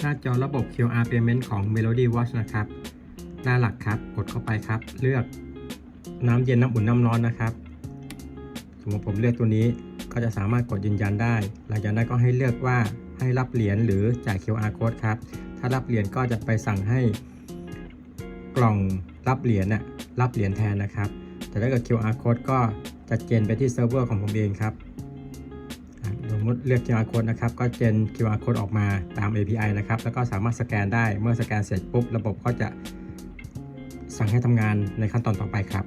หน้าจอระบบ QR Payment ของ Melody Watch นะครับ หน้าหลักครับ กดเข้าไปครับ เลือกน้ำเย็นน้ำอุ่นน้ำร้อนนะครับสมมติผมเลือกตัวนี้ก็จะสามารถกดยืนยันได้ หลังจากนั้นก็ให้เลือกว่าให้รับเหรียญหรือจ่าย QR code ครับ ถ้ารับเหรียญก็จะไปสั่งให้กล่องรับเหรียญน่ะรับเหรียญแทนนะครับ แต่ถ้าเกิด QR code ก็จะเจนไปที่เซิร์ฟเวอร์ของผมเองครับ มติเลือก QR code นะครับ ก็เจน QR code ออกมาตาม API นะครับ แล้วก็สามารถสแกนได้ เมื่อสแกนเสร็จปุ๊บ ระบบก็จะสั่งให้ทำงานในขั้นตอนต่อไปครับ